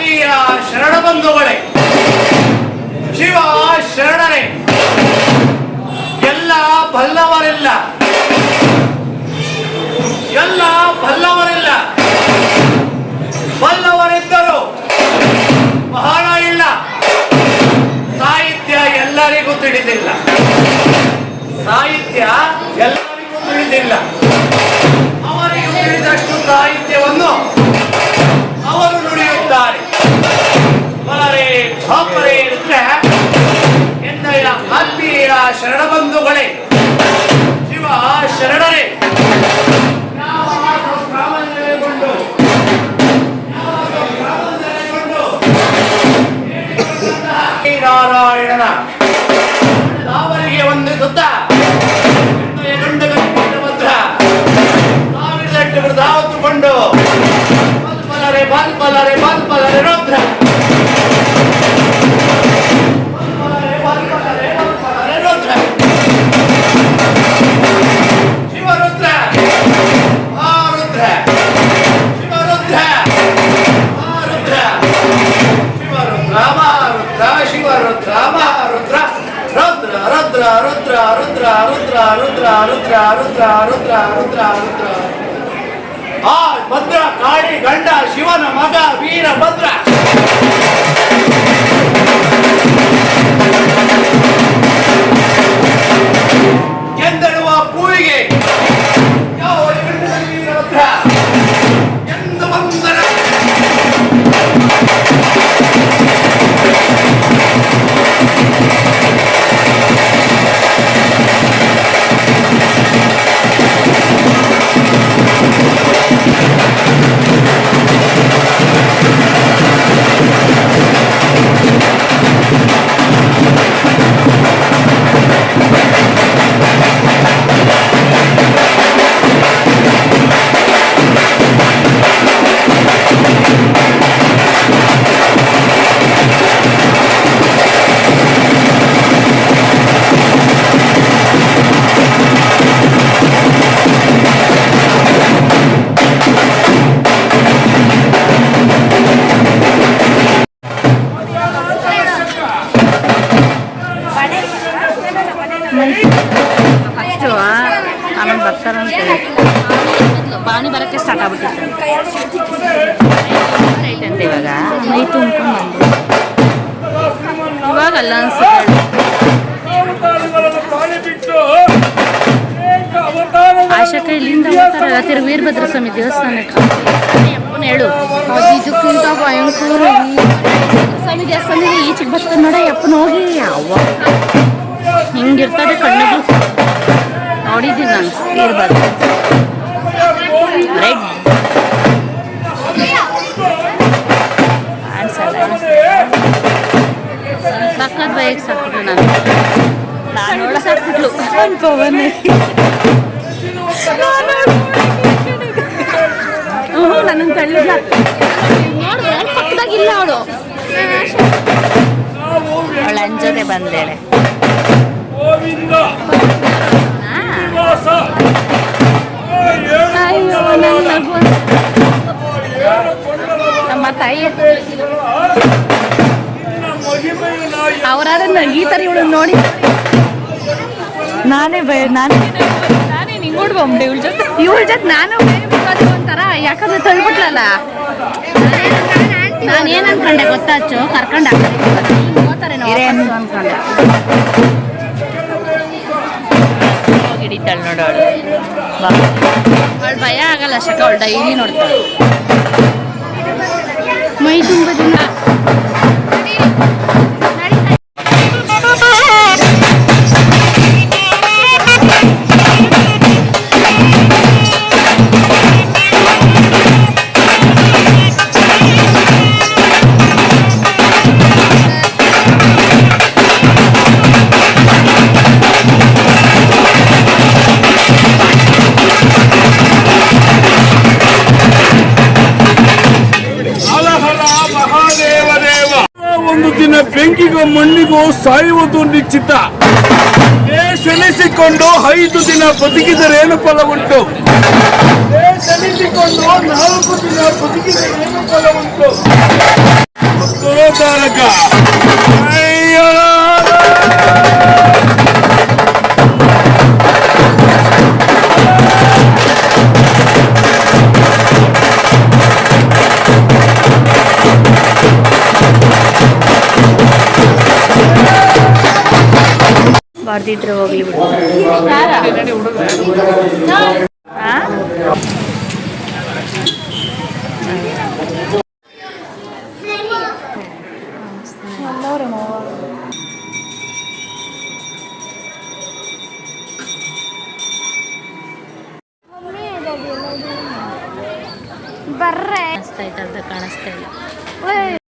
ಆತ್ಮೀಯ ಶರಣ ಬಂಧುಗಳೇ. ಶಿವ ಶರಣರೇ. ಎಲ್ಲ ಬಲ್ಲವರಿಲ್ಲ. ಎಲ್ಲ ಬಲ್ಲವರಿಲ್ಲ. ಬಲ್ಲವರಿದ್ದರು ಬಹಳ ಇಲ್ಲ. ಸಾಹಿತ್ಯ ಎಲ್ಲರಿಗೂ ತಿಳಿದಿಲ್ಲ. ಸಾಹಿತ್ಯ ಎಲ್ಲರಿಗೂ ತಿಳಿದಿಲ್ಲ. ಹೋಗ್ತಾರೆ ಹೇಳಿದ್ರೆ ಎಂದ ಆತ್ಮೀಯ ಶರಣಬಂಧುಗಳೇ ಶಿವ ಶರಣರೇ. ರುದ್ರ ರುದ್ರ ರುದ್ರ ರುದ್ರ ರುದ್ರ ರುದ್ರ ರುದ್ರ ರುದ್ರ ರುದ್ರ ಆ ಭದ್ರ ಕಾಳಿ ಗಂಡ ಶಿವನ ಮಗ ಬಾಣಿ ಬರಕ್ಕೆ ಸ್ಟಾರ್ಟ್ ಆಗ್ಬಿಟ್ಟಿತ್ತು. ಐತಂತೆ ಅಂತೆ ಇವಾಗ? ಮೈ ತುಂಬ್ಕೊಂಡು ಬಂದು ಇವಾಗ ಅಲ್ಲ ಅನ್ಸುತ್ತೆ ಆಶಕ ಇಲ್ಲಿಂದ ಹೋಗ್ತಾರಲ್ಲ ತಿರು ವೀರಭದ್ರ ಸ್ವಾಮಿ ದೇವಸ್ಥಾನಕ್ಕೆ ಅಪ್ಪನ ಹೇಳು. ಇದಕ್ಕಿಂತ ಭಯಂಕರ ಸ್ವಾಮಿ ದೇವಸ್ಥಾನ ಈಚೆಗೆ ಬರ್ತಾನೆ ನೋಡ ಅಪ್ಪನ ಹೋಗಿ. ಅವ್ವ ಹಿಂಗಿರ್ತದೆ ಕಣ್ಣಿಗೆ ನೋಡಿದ್ದೀನಿ ನಾನು. ವೀರಭದ್ರ ಅನ್ಸಲ್ಲ ಸಕ್ಕತ್ ಬೈಕ್ ಸಾಕ್ಬಿಟ್ಲು ನಾನು ನಾನು ನೋಡ ಸಾಕ್ಬಿಟ್ಲು. ಹ್ಞೂ ನನ್ನ ನೋಡಿದ್ರೆ ಪಕ್ಕದಾಗಿಲ್ಲ ಅವಳು. ಅವಳ ಅಂಜನೆ ಬಂದೇಳೆ. ನಮ್ಮ ಈ ಅವರಾದ್ರೆ ನಗೀತಾರೆ ಇವಳು ನೋಡಿ. ನಾನೇ ಭಯ ನಾನೇ ನಾನೇ ನಿಂಗೋಡ್ ಬಂದೆ ಇವಳ ಜೊತೆ. ಇವಳ ಜೊತೆ ನಾನು ಏನು ಬಿಡೋದು ಒಂಥರ ಯಾಕಂದ್ರೆ ತಳ್ಬಿಟ್ಲಲ್ಲ. ನಾನು ಏನ್ ಅನ್ಕೊಂಡೆ ಗೊತ್ತಾಚು ಕರ್ಕೊಂಡ್ ಹೋಗ್ತಾರೆ ಅನ್ಕೊಂಡೆ. ಹಿಡಿತಾಳೆ ನೋಡೋಳು ಅವಳು ಭಯ ಆಗಲ್ಲ ಶಕ ಅವಳು ಡೈಲಿ ನೋಡ್ತಾಳೆ. मैं सुन बजना ಬೆಂಕಿಗೂ ಮಣ್ಣಿಗೂ ಸಾಯುವುದು ನಿಶ್ಚಿತ. ಸೆನಿಸಿಕೊಂಡು ಐದು ದಿನ ಬದುಕಿದರೆ ಏನು ಫಲ ಉಂಟು ಸೆನಿಸಿಕೊಂಡು ನಾಲ್ಕು ದಿನ ಬದುಕಿದರೆ ಏನು ಫಲ ಉಂಟು ಬರ್ದಿಟ್ರೆ ಹೋಗ್ಲಿ ಬಿಡು ಆ? ಬರ್ರೆ ಕಾಣಿಸ್ತಾ ಐತೆ ಅಂತ ಕಾಣಿಸ್ತಾ ಇಲ್ಲ